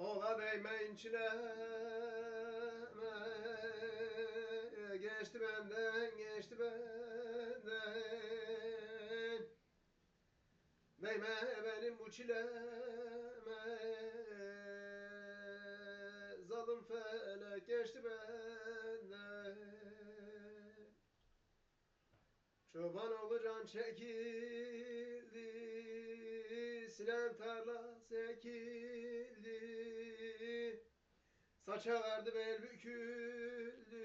Ola değmeyin çileme Geçti benden, geçti benden. Değme benim bu çileme. Zalim felek geçti benden. Çoban can çekildi Sinem tarla sekildi Saça verdi bel büküldü